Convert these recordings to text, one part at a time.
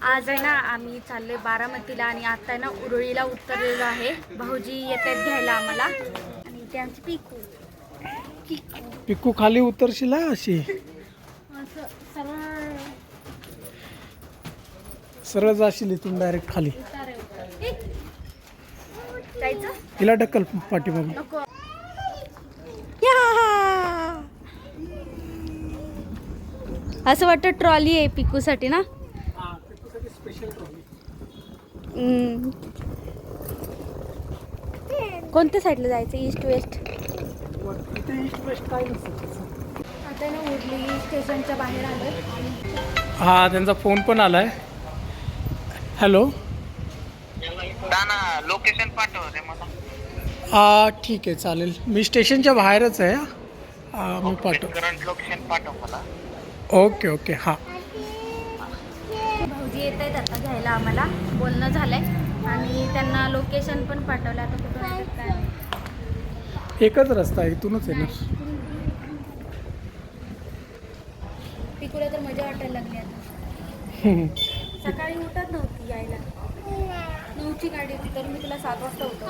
आज आहे ना आम्ही चाललोय बारामतीला आणि आता आहे ना उरळीला उतरलेलो आहे. भाऊजी येत आहेत घ्यायला आम्हाला. आणि ते आमची पिकू. पिकू पिकू खाली उतरशील हा अशी. असं सरळ. सरळ जाशील इथून डायरेक्ट खाली. उतार आहे, उतार. ए! जायचं? हिला ढकल पाठीमागून नको. असं वाटतं ट्रॉली आहे पिकूसाठी ना हम्म. कोणत्या साईडला जायचं? ईस्ट वेस्ट आता ना उरली स्टेशनच्या बाहेर हा त्यांचा फोन पण आलाय. हॅलो दाना लोकेशन पाठव रे मला. हा ठीक आहे चालेल. मी स्टेशनच्या बाहेरच आहे हा, मी पाठव. करंट लोकेशन पाठव मला. ओके ओके हां. येत आहेत आता घ्यायला आम्हाला. बोलणं झालंय. आणि त्यांना लोकेशन पण पाठवलं आता कुठं काय. एकच रस्ता आहे इथूनच येणार पिकूला तर मजा वाटायला लागली आता. सकाळी उठत नव्हती यायला. नऊची गाडी होती तर मी तुला सात वाजता उठव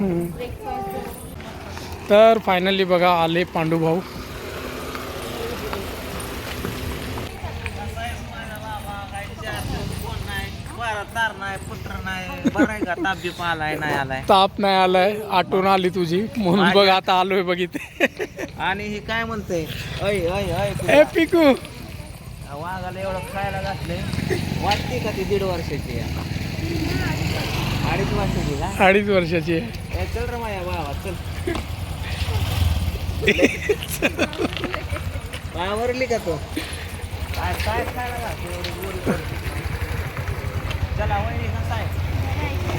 हम्म. ब्रेकफास्ट तर फायनली बघा आले तार नाही पुत्र नाही बरं आहे का? ताप आलाय नाही आलाय. ताप नाही आलाय आठवण आली तुझी. म्हणून बघ आता आलोय बघ इथे. आणि ही काय म्हणते ए पिकू. वाघाला एवढं खायला घातलंय. वाटते का ती दीड वर्षाची आहे? अडीच वर्षाची का? अडीच वर्षाची आहे. ए, चल रे माझ्या बाबा चल. आवरली का तो? काय काय खायला घातलं एवढी गोरी गोरी? चला वहिनी कसं आहे?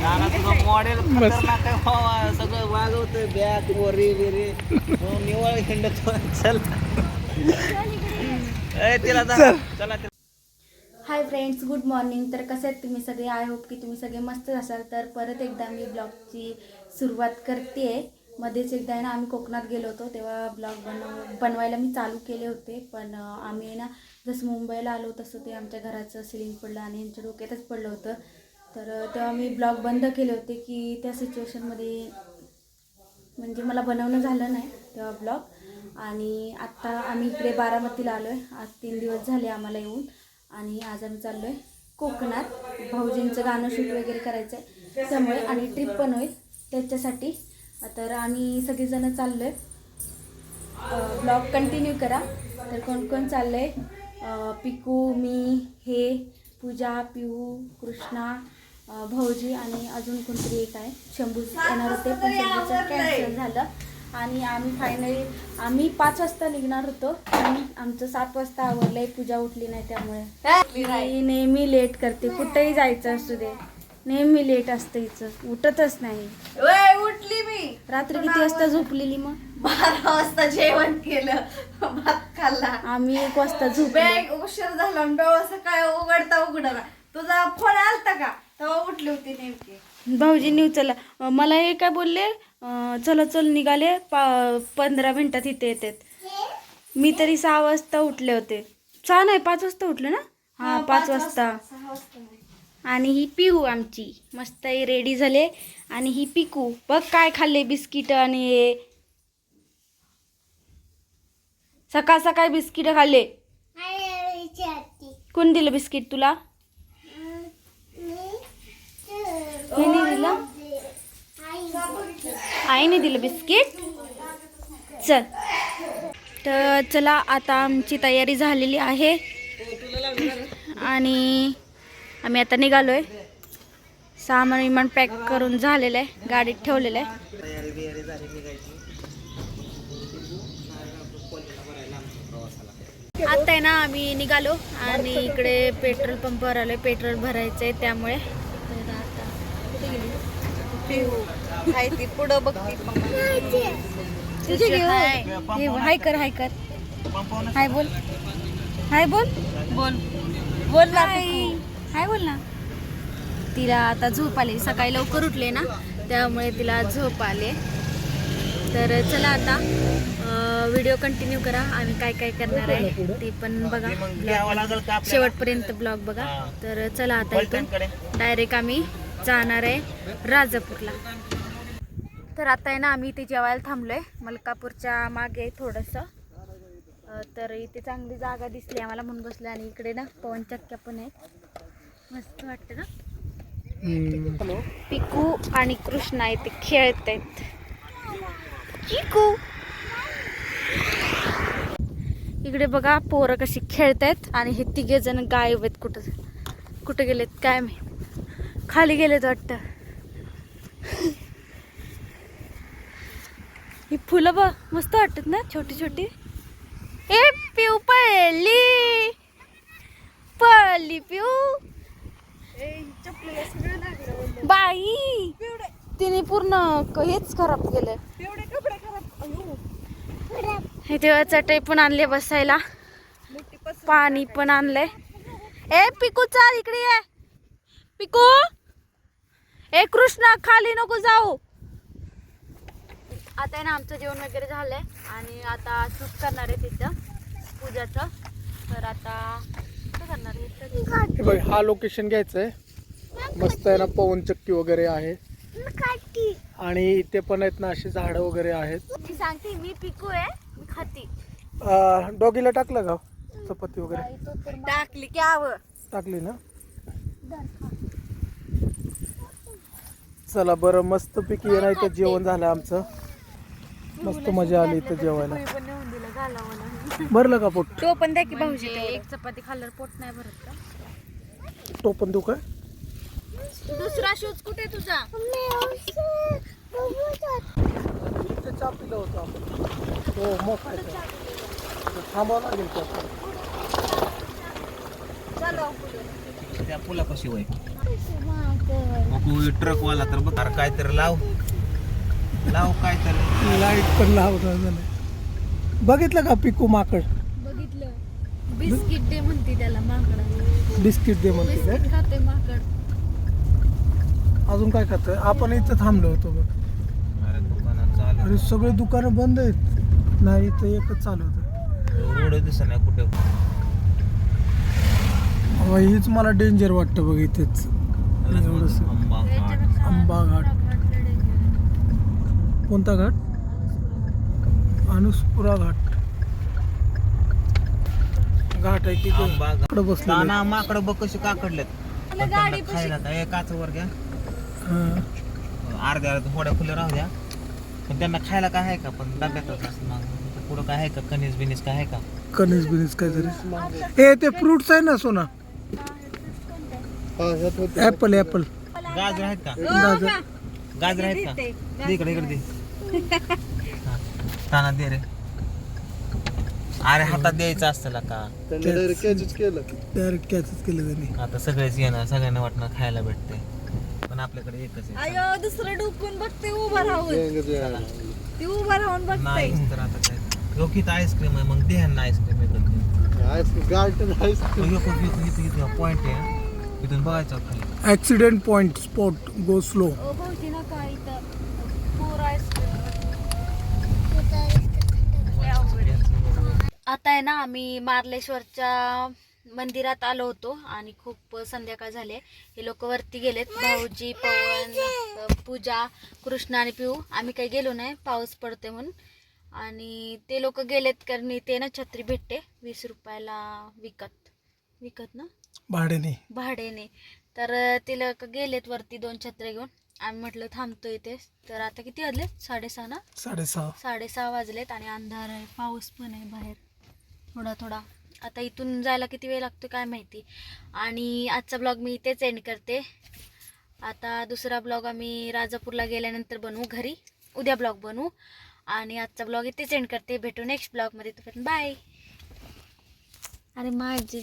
नाना तुझं मॉडेल खतरनाक आहे. बाबा सगळं वागवतोय बॅग वरी बिरी. तो निवळ हिंडतो. चल. ए तिला धरा. चला. तिला. हाय फ्रेंड्स गुड मॉर्निंग तर कसे आहेत तुम्ही सगळे? आय होप की तुम्ही सगळे मस्त असाल. तर परत एकदा मी ब्लॉगची सुरुवात करते मध्येच एकदा आहे ना आम्ही कोकणात गेलो होतो तेव्हा ब्लॉग बनव बनवायला मी चालू केले होते पण आम्ही ना जसं मुंबईला आलो तसं ते आमच्या घराचं सिलिंग पडलं आणि यांच्या डोक्यातच पडलं होतं. तर तेव्हा मी ब्लॉग बंद केले होते की त्या सिच्युएशनमध्ये म्हणजे मला बनवणं झालं नाही तेव्हा ब्लॉग. आणि आत्ता आम्ही इकडे बारामतीला आलो आहे आज तीन दिवस झाले आम्हाला येऊन आणि आज आम्ही चाललो आहे कोकणात. भाऊजींचं गाणं शूट वगैरे करायचं आहे त्यामुळे आणि ट्रिप पण होईल त्याच्यासाठी तर आम्ही सगळेजणं चाललो आहे ब्लॉग कंटिन्यू करा. तर कोण कोण चाललं आहे पिकू मी हे पूजा पिहू कृष्णा भाऊजी आणि अजून कोणतरी एक आहे. शंभू येणार होते पण शंभूचं कॅन्सल झालं. आणि आम्ही फायनली आम्ही पाच वाजता निघणार होतो. आणि आमचं सात वाजता आवरलंय पूजा उठली नाही त्यामुळे. नेहमी लेट करते. कुठेही जायचं असू दे. नेहमी लेट असतं हिचं उठतच नाही. उठली मी. रात्री किती वाजता झोपलेली मग? बारा वाजता जेवण केलं. भात खाल्ला. आम्ही एक वाजता झोपले. बॅग उशीर झाला आणि डोळा सकाळी उघडता उघडा तुझा फोन आलता का? तेव्हा उठली होती नेमकी. भाऊजींनी उचलला मला हे काय बोलले? अं, चला चल निघाले. पा पंधरा मिनिटात इथे येतात. मी तरी सहा वाजता उठले होते. सहा नाही पाच वाजता उठले ना? हा पाच वाजता सहा वाजता. आणि ही पिहू आमची. मस्त रेडी झाले आणि ही पिकू. बघ काय खाल्ले बिस्किट आणि हे. सकाळ सकाळी बिस्किट खाल्ले. कोण दिलं बिस्किट तुला? दिलं? आईने दिलं बिस्किट? चल. तर चला आता आमची तयारी झालेली आहे. आणि आम्ही आता निघालोय. सामान विमान पॅक करून झालेलं आहे गाडीत ठेवलेलं आहे. आता आहे ना आम्ही निघालो आणि इकडे पेट्रोल पंपावर आलोय. पेट्रोल भरायचं आहे त्यामुळे पुढं बघती हाय. कर हाय कर. हाय बोल. हाय बोल. बोल. बोल बोल ना. तिला आता झोप आली. सकाळी लवकर उठले ना त्यामुळे तिला झोप आले. तर चला आता व्हिडिओ कंटिन्यू करा. आम्ही काय काय करणार आहे ते पण बघा. शेवटपर्यंत ब्लॉग बघा. तर चला आता इथून डायरेक्ट आम्ही जाणार आहे राजापूरला. तर आता आहे ना आम्ही इथे जेवायला थांबलोय. मलकापूरच्या मागे थोडंसं. तर इथे चांगली जागा दिसली आम्हाला. म्हणून बसले आणि इकडे ना पवनचक्क्या पण आहेत. मस्त वाटतं ना. पिकू आणि कृष्णा इथे खेळत आहेत चिकू इकडे बघा पोरं कशी खेळत आहेत आणि हे तिघे जण गायब आहेत कुठं कुठं गेलेत काय मी खाली गेलेत वाटतं. ही फुलं बघ मस्त वाटतात ना छोटी छोटी. ए पिऊ पळली. पळली पिऊ. बाई तिने पूर्ण हेच खराब केलं हे तेव्हा चटई पण आणले बसायला. पाणी पण आणलंय. ए पिकू चाल इकडे ये. पिकू ए कृष्णा खाली नको जाऊ. आता आहे ना आमचं जेवण वगैरे झालंय आणि आता सूप करणार आहे तिथं पूजाचं. तर आता कुठं करणार आहे हे बघ हा लोकेशन घ्यायचं आहे मस्त आहे ना पवनचक्की वगैरे आहे. आणि इथे पण आहेत ना अशी झाडं वगैरे आहेत. मी सांगते मी पिकू आहे मी खाती. अं, डॉगीला टाकलं का? चपाती वगैरे? टाकली की आव. टाकली ना? चला बरं मस्त पैकी आहे ना इथं जेवण झालं आमचं. मस्त मजा आली इथं जेवायला. पण नेऊन दिलं घालावं भरलं का पोट? तो पण द्या की भाऊजी एक चपाती खाल्ल्यावर पोट नाही भरत का? तो पण देऊ काय दुसरा शूज कुठे तुझा? चहा पिलं होतं आपण. हो मग काय तर. थांबावं लागेल का त्या पुलापाशी वय. ट्रक वाला तर बघ काय तर लाव. लाव काय तर. लाइट पण लावता झालं बघितलं का पिकू माकड? बघितलं. बिस्किट दे म्हणते त्याला माकडा बिस्किट दे म्हणते काय? खाते माकड. अजून काय खातोय? आपण इथं थांबलो होतो बघ. अरे दुकानात चालू सगळे दुकानं बंद आहेत. नाही इथं एकच चालू होतं. रोड दिसत नाही कुठे. अहो, हीच मला डेंजर वाटतं बघ इथेच. एवढंच आंबा घाट. आंबा घाट कोणता घाट? अनुस्पुरा घाट. घाट आहे की आंबा घाट. इकडं नाना माकडं बघ कशी काकडलेत. पण त्यांना खायला काय काच वर घ्या. अर्ध्या अर्ध्या थोड्या खुल्या राहू द्या. पण त्यांना खायला काय आहे का? पण डब्यातच असणार पुढं काय आहे का? कणीस बिनीस काय आहे का? कनिस बिनिस काहीतरी. ए ते फ्रुट्स आहे ना सोना? ऍपल ऍपल गाजर आहेत का? गाजर. गाजर आहेत का? दे इकडे इकडे दे. हा. ताना दे रे. अरे हातात द्यायचं असतं का? डायरेक्ट कॅचच केलं. त्यांनी. आता सगळेच येणं सगळ्यांना वाटणं खायला भेटते. पण आपल्याकडे एकच आहे. अयो दुसरं डुकून बघते उभा राहून. ती उभा राहून बघते. नाही तर आता काय? योग्य आईस्क्रीम आहे मग दे ना आईस्क्रीम येतात पॉइंट आहे इथून बघायचं खाली. Accident point spot go slow ओ भाऊजी ना काय इथं पूर आईस्क्रीम आता आहे ना आम्ही मार्लेश्वरच्या मंदिरात आलो होतो आणि खूप संध्याकाळ झाले. हे लोक वरती गेलेत. भाऊजी पवन पूजा कृष्ण आणि पिऊ. आम्ही काही गेलो नाही. पाऊस पडते म्हणून. आणि ते लोक गेलेत कारण इथे ना छत्री भेटते. वीस रुपयाला विकत. विकत ना? भाड्याने. भाड्याने. तर ते लोक गेलेत वरती दोन छत्रे घेऊन. आम्ही म्हटलं थांबतो इथे. तर आता किती वाजले साडेसहा ना? साडेसहा. साडेसहा वाजलेत आणि अंधार आहे. पाऊस पण आहे बाहेर. थोडा थोडा. आता इथून जायला किती वेळ लागतो काय माहिती. आणि आजचा ब्लॉग मी इथेच एंड करते. आता दुसरा ब्लॉग आम्ही राजापूरला गेल्यानंतर बनवू घरी. उद्या ब्लॉग बनवू. आणि आजचा ब्लॉग इथेच एंड करते. भेटू नेक्स्ट ब्लॉगमध्ये तोपर्यंत बाय अरे माझी